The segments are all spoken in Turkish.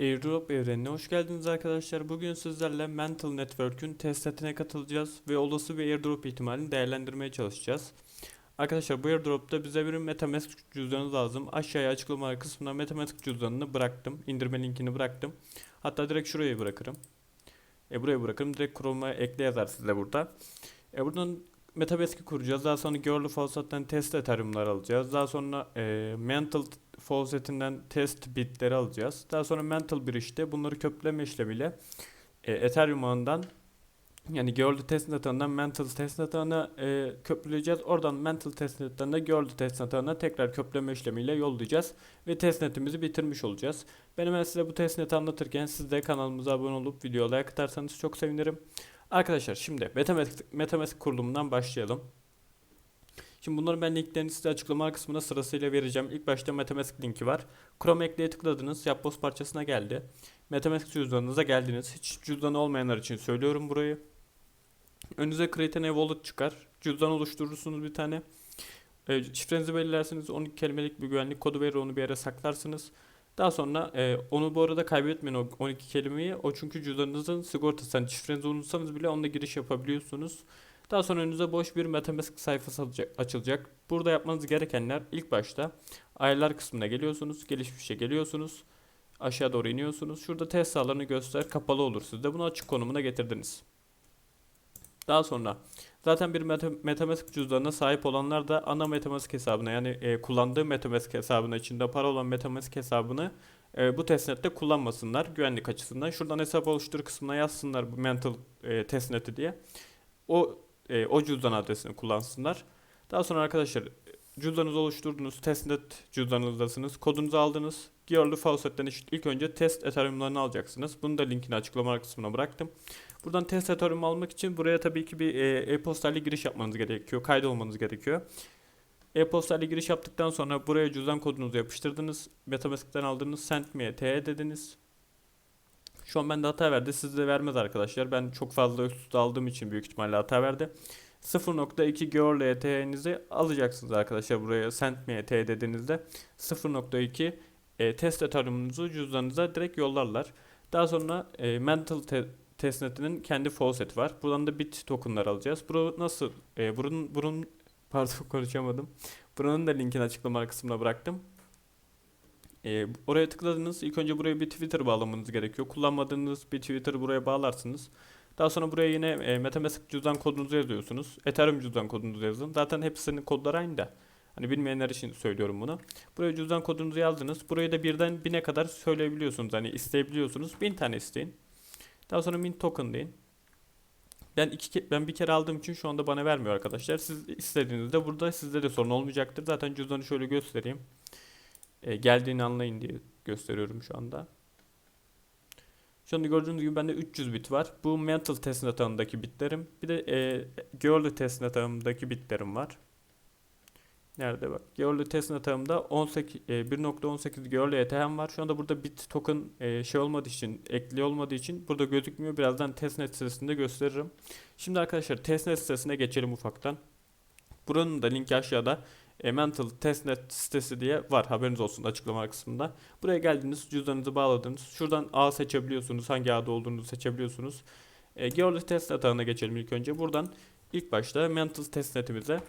Airdrop evrenine hoş geldiniz arkadaşlar. Bugün sizlerle Mental Network'ün testnetine katılacağız ve olası bir airdrop ihtimalini değerlendirmeye çalışacağız. Arkadaşlar bu airdropta bize bir Metamask cüzdanı lazım. Aşağıya açıklama kısmına Metamask cüzdanını bıraktım. İndirme linkini bıraktım. Hatta direkt şuraya bırakırım. E buraya bırakırım. Direkt Chrome'a ekle yazar size burada. E buradan Metamask'i kuracağız. Daha sonra Girl Falset'ten test Ethereum'lar alacağız. Daha sonra e, Mental Faucet'inden test bitleri alacağız. Daha sonra Mental Bridge'de bunları kökleme işlemiyle e, Ethereum ağından yani Girl testnet ağından Mental testnet ağına e, köprüleyeceğiz. Oradan Mental testnet ağına Girl testnet ağına tekrar kökleme işlemiyle yollayacağız. Ve testnetimizi bitirmiş olacağız. Ben hemen size bu testneti anlatırken siz de kanalımıza abone olup videoya like atarsanız çok sevinirim. Arkadaşlar şimdi Metamask, Metamask kurulumundan başlayalım. Şimdi bunların ben linklerini size açıklama kısmına sırasıyla vereceğim. İlk başta Metamask linki var. Chrome ekleye tıkladınız. Yapboz parçasına geldi. Metamask cüzdanınıza geldiniz. Hiç cüzdanı olmayanlar için söylüyorum burayı. Önünüze Create a New Wallet çıkar. Cüzdan oluşturursunuz bir tane. E, şifrenizi belirlersiniz. 12 kelimelik bir güvenlik kodu verir onu bir yere saklarsınız. Daha sonra e, onu bu arada kaybetmeyin o 12 kelimeyi. O çünkü cüzdanınızın sigortası. Yani şifrenizi unutsanız bile onunla giriş yapabiliyorsunuz. Daha sonra önünüze boş bir Metamask sayfası açılacak. Burada yapmanız gerekenler ilk başta ayarlar kısmına geliyorsunuz. Gelişmişe geliyorsunuz. Aşağı doğru iniyorsunuz. Şurada test sahalarını göster kapalı olur sizde. Bunu açık konumuna getirdiniz. Daha sonra zaten bir Metamask cüzdanına sahip olanlar da ana Metamask hesabına yani e, kullandığı Metamask hesabına içinde para olan Metamask hesabını e, bu testnette kullanmasınlar güvenlik açısından. Şuradan hesap oluştur kısmına yazsınlar bu mental e, testneti diye. O e, o cüzdan adresini kullansınlar. Daha sonra arkadaşlar cüzdanınızı oluşturdunuz. Testnet cüzdanınızdasınız. Kodunuzu aldınız. Gearlı Faucet'ten ilk önce test Ethereum'larını alacaksınız. Bunu da linkini açıklama kısmına bıraktım. Buradan test Ethereum almak için buraya tabii ki bir e, e-postayla giriş yapmanız gerekiyor. Kaydolmanız gerekiyor. E-postayla giriş yaptıktan sonra buraya cüzdan kodunuzu yapıştırdınız. Metamask'ten aldınız. Send me'ye TE dediniz. Şu an bende hata verdi. Sizde vermez arkadaşlar. Ben çok fazla üst aldığım için büyük ihtimalle hata verdi. 0.2 Gear LTE'nizi alacaksınız arkadaşlar buraya send me ETH dediğinizde 0.2 e, test Ethereum'unuzu cüzdanınıza direkt yollarlar. Daha sonra e, Mental te- testnetinin kendi faucet var. Buradan da bit tokenlar alacağız. Bu nasıl? E, bunun, bunun pardon konuşamadım. Buranın da linkini açıklama kısmına bıraktım. E, oraya tıkladınız. İlk önce buraya bir Twitter bağlamanız gerekiyor. Kullanmadığınız bir Twitter buraya bağlarsınız. Daha sonra buraya yine e, Metamask cüzdan kodunuzu yazıyorsunuz. Ethereum cüzdan kodunuzu yazın. Zaten hepsinin kodları aynı da. Hani bilmeyenler için söylüyorum bunu. Buraya cüzdan kodunuzu yazdınız. Burayı da birden bine kadar söyleyebiliyorsunuz. Hani isteyebiliyorsunuz. Bin tane isteyin. Daha sonra mint token deyin. Ben iki ben bir kere aldığım için şu anda bana vermiyor arkadaşlar. Siz istediğinizde burada sizde de sorun olmayacaktır. Zaten cüzdanı şöyle göstereyim. E, geldiğini anlayın diye gösteriyorum şu anda. Şu anda gördüğünüz gibi bende 300 bit var. Bu mental testnet ağındaki bitlerim. Bir de e, Gearly testnet ağımdaki bitlerim var. Nerede bak. Gearly testnet ağımda 18, e, 1.18 Gearly ETH'm var. Şu anda burada bit token e, şey olmadığı için, ekli olmadığı için burada gözükmüyor. Birazdan testnet sitesinde gösteririm. Şimdi arkadaşlar testnet sitesine geçelim ufaktan. Buranın da linki aşağıda. Mental Testnet sitesi diye var haberiniz olsun açıklama kısmında. Buraya geldiniz cüzdanınızı bağladınız. Şuradan ağ seçebiliyorsunuz. Hangi ağda olduğunu seçebiliyorsunuz. E, Gearly Testnet ağına geçelim ilk önce. Buradan ilk başta Mental Testnet'imize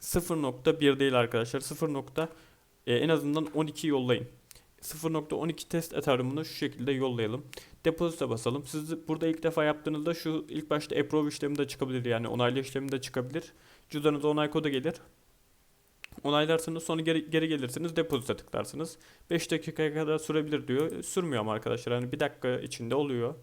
0.1 değil arkadaşlar. 0. e, en azından 12 yollayın. 0.12 test Ethereum'unu şu şekilde yollayalım. Depozite basalım. Siz burada ilk defa yaptığınızda şu ilk başta approve işlemi de çıkabilir. Yani onaylı işlemi de çıkabilir. Cüzdanınıza onay kodu gelir. Onaylarsınız sonra geri, geri gelirsiniz depozite tıklarsınız. 5 dakikaya kadar sürebilir diyor. Sürmüyor ama arkadaşlar hani bir dakika içinde oluyor.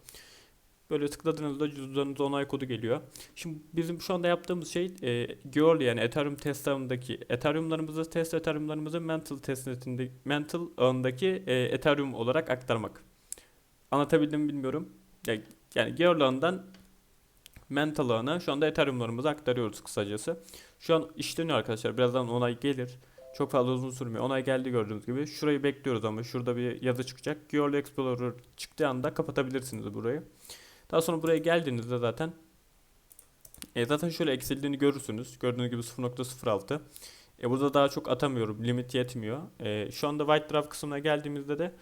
Böyle tıkladığınızda cüzdanınıza onay kodu geliyor. Şimdi bizim şu anda yaptığımız şey e, Gearly yani Ethereum test ağındaki Ethereum'larımızı test Ethereum'larımızı Mental testnetinde Mental ağındaki e, Ethereum olarak aktarmak. Anlatabildim mi bilmiyorum. Yani, yani Gearly ağından Mental ağına şu anda Ethereum'larımızı aktarıyoruz kısacası. Şu an işleniyor arkadaşlar. Birazdan onay gelir. Çok fazla uzun sürmüyor. Onay geldi gördüğünüz gibi. Şurayı bekliyoruz ama şurada bir yazı çıkacak. Gearly Explorer çıktığı anda kapatabilirsiniz burayı. Daha sonra buraya geldiğinizde zaten e, zaten şöyle eksildiğini görürsünüz. Gördüğünüz gibi 0.06. E, burada daha çok atamıyorum. Limit yetmiyor. E, şu anda white draft kısmına geldiğimizde de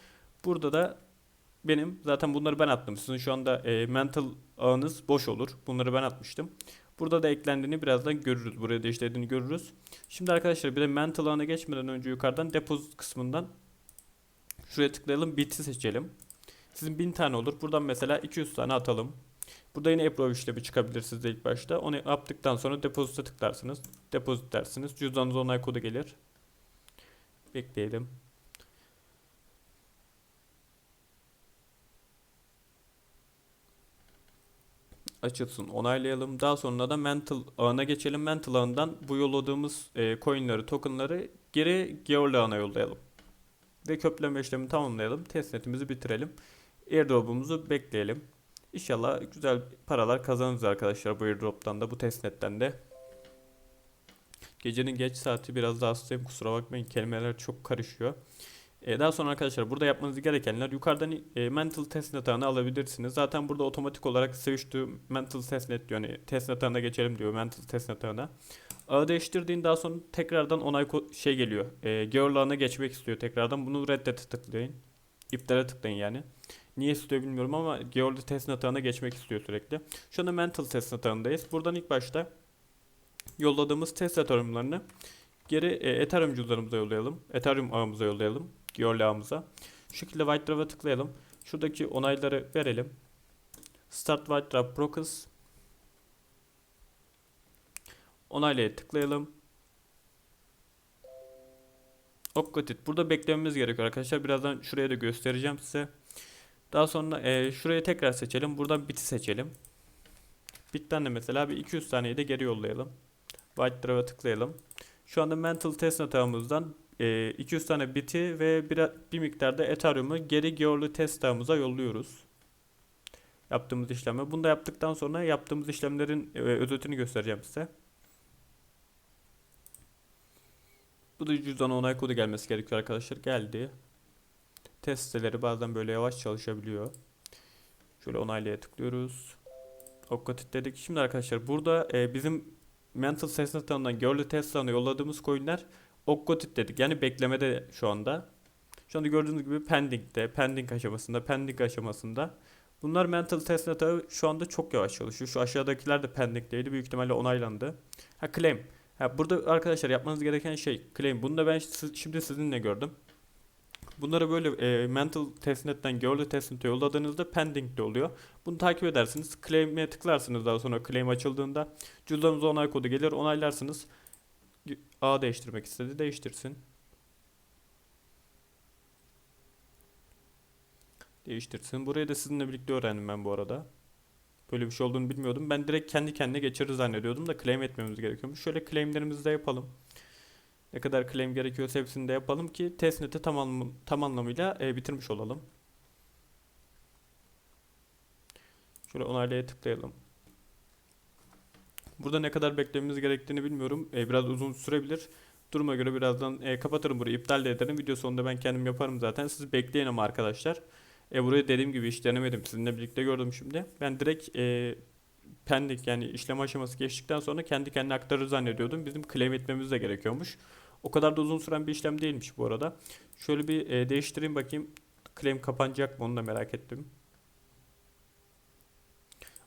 Burada da benim zaten bunları ben attım. Sizin şu anda e, mental ağınız boş olur. Bunları ben atmıştım. Burada da eklendiğini birazdan görürüz. Buraya da işlediğini görürüz. Şimdi arkadaşlar bir de mental ağına geçmeden önce yukarıdan deposit kısmından şuraya tıklayalım. Bit'i seçelim. Sizin 1000 tane olur. Buradan mesela 200 tane atalım. Burada yine approve işlemi çıkabilir sizde ilk başta. Onu yaptıktan sonra depozite tıklarsınız. Depozit dersiniz. Cüzdanınıza onay kodu gelir. Bekleyelim. Açılsın onaylayalım. Daha sonra da mental ağına geçelim. Mental ağından bu yolladığımız e, coinleri, tokenları geri Georg ağına yollayalım. Ve kökleme işlemini tamamlayalım. Testnetimizi bitirelim. Airdrop'umuzu bekleyelim. İnşallah güzel paralar kazanırız arkadaşlar bu airdrop'tan da bu testnetten de. Gecenin geç saati biraz daha hastayım kusura bakmayın kelimeler çok karışıyor. Ee, daha sonra arkadaşlar burada yapmanız gerekenler yukarıdan e, mental testnet ağını alabilirsiniz. Zaten burada otomatik olarak switch to mental testnet diyor. Yani testnet ağına geçelim diyor mental testnet ağına. Ağı değiştirdiğin daha sonra tekrardan onay şey geliyor. E, ağına geçmek istiyor tekrardan. Bunu reddete tıklayın. İptale tıklayın yani. Niye istiyor bilmiyorum ama Georg testnet ağına geçmek istiyor sürekli. Şu anda mental testnet ağındayız. Buradan ilk başta yolladığımız testnet yorumlarını geri e, Ethereum cüzdanımıza yollayalım. Ethereum ağımıza yollayalım. Georg ağımıza. Şu şekilde White Draw'a tıklayalım. Şuradaki onayları verelim. Start White Draw Process. Onaylaya tıklayalım. Opcotit. Burada beklememiz gerekiyor arkadaşlar. Birazdan şuraya da göstereceğim size. Daha sonra e, şuraya tekrar seçelim. Buradan bit'i seçelim. Bit'ten de mesela bir 200 taneyi de geri yollayalım. White Draw'a tıklayalım. Şu anda Mental Testnet ağımızdan e, 200 tane bit'i ve bir, bir miktarda Ethereum'u geri Georg'lu test yolluyoruz. Yaptığımız işlemi. Bunu da yaptıktan sonra yaptığımız işlemlerin e, özetini göstereceğim size. Bu da cüzdan onay kodu gelmesi gerekiyor arkadaşlar. Geldi. Test siteleri bazen böyle yavaş çalışabiliyor. Şöyle onaylaya tıklıyoruz. Okkatit dedik. Şimdi arkadaşlar burada e, bizim Mental Görlü Test tanına yolladığımız coinler Okkotit dedik. Yani beklemede şu anda. Şu anda gördüğünüz gibi pending'de, pending aşamasında, pending aşamasında. Bunlar mental test netağı şu anda çok yavaş çalışıyor. Şu aşağıdakiler de pending'deydi. Büyük ihtimalle onaylandı. Ha claim. Ha burada arkadaşlar yapmanız gereken şey claim. Bunu da ben şimdi sizinle gördüm. Bunları böyle e, mental testnet'ten gördü testnet'e yolladığınızda pending'de oluyor. Bunu takip edersiniz. Claim'e tıklarsınız daha sonra claim açıldığında. Cüzdanınıza onay kodu gelir. Onaylarsınız. A değiştirmek istedi. Değiştirsin. Değiştirsin. Burayı da sizinle birlikte öğrendim ben bu arada. Böyle bir şey olduğunu bilmiyordum. Ben direkt kendi kendine geçerir zannediyordum da claim etmemiz gerekiyormuş. Şöyle claimlerimizi de yapalım. Ne kadar claim gerekiyorsa hepsini de yapalım ki testnet'i tam, anlam- tam anlamıyla e, bitirmiş olalım. Şöyle onaylaya tıklayalım. Burada ne kadar beklememiz gerektiğini bilmiyorum. E, biraz uzun sürebilir. Duruma göre birazdan e, kapatırım burayı. iptal de ederim. Video sonunda ben kendim yaparım zaten. Siz bekleyin ama arkadaşlar. E, burayı dediğim gibi hiç denemedim. Sizinle birlikte gördüm şimdi. Ben direkt e, pending yani işlem aşaması geçtikten sonra kendi kendine aktarır zannediyordum. Bizim claim etmemiz de gerekiyormuş. O kadar da uzun süren bir işlem değilmiş bu arada. Şöyle bir e, değiştireyim bakayım. Claim kapanacak mı onu da merak ettim.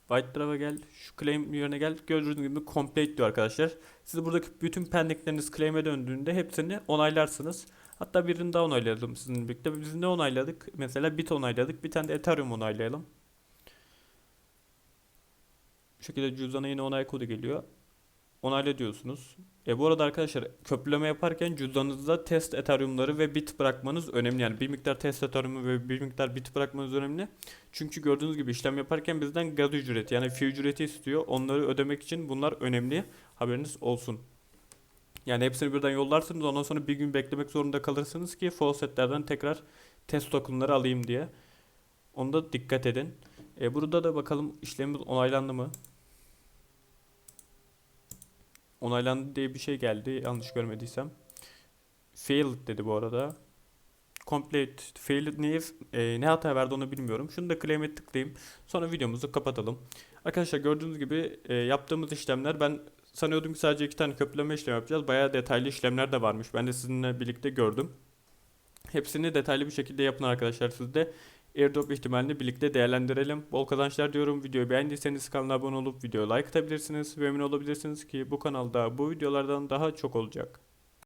White Draw'a gel. Şu claim yerine gel. Gördüğünüz gibi complete diyor arkadaşlar. Siz buradaki bütün pendingleriniz claim'e döndüğünde hepsini onaylarsınız. Hatta birini daha onaylayalım sizinle birlikte. Biz ne onayladık? Mesela Bit onayladık. Bir tane de Ethereum onaylayalım. Bu şekilde cüzdana yine onay kodu geliyor. Onayla diyorsunuz. E bu arada arkadaşlar köprüleme yaparken cüzdanınızda test Ethereum'ları ve bit bırakmanız önemli. Yani bir miktar test Ethereum'u ve bir miktar bit bırakmanız önemli. Çünkü gördüğünüz gibi işlem yaparken bizden gaz ücreti yani fee ücreti istiyor. Onları ödemek için bunlar önemli. Haberiniz olsun. Yani hepsini birden yollarsınız ondan sonra bir gün beklemek zorunda kalırsınız ki faucetlerden tekrar test tokenları alayım diye. Onda dikkat edin. E burada da bakalım işlemimiz onaylandı mı? Onaylandı diye bir şey geldi yanlış görmediysem. Failed dedi bu arada. Complete failed niye e, ne hata verdi onu bilmiyorum. Şunu da claim'e tıklayayım. Sonra videomuzu kapatalım. Arkadaşlar gördüğünüz gibi e, yaptığımız işlemler ben sanıyordum ki sadece iki tane köprüleme işlemi yapacağız. Bayağı detaylı işlemler de varmış. Ben de sizinle birlikte gördüm. Hepsini detaylı bir şekilde yapın arkadaşlar siz de. Airdrop ihtimalini birlikte değerlendirelim. Bol kazançlar diyorum. Videoyu beğendiyseniz kanala abone olup videoya like atabilirsiniz ve emin olabilirsiniz ki bu kanalda bu videolardan daha çok olacak.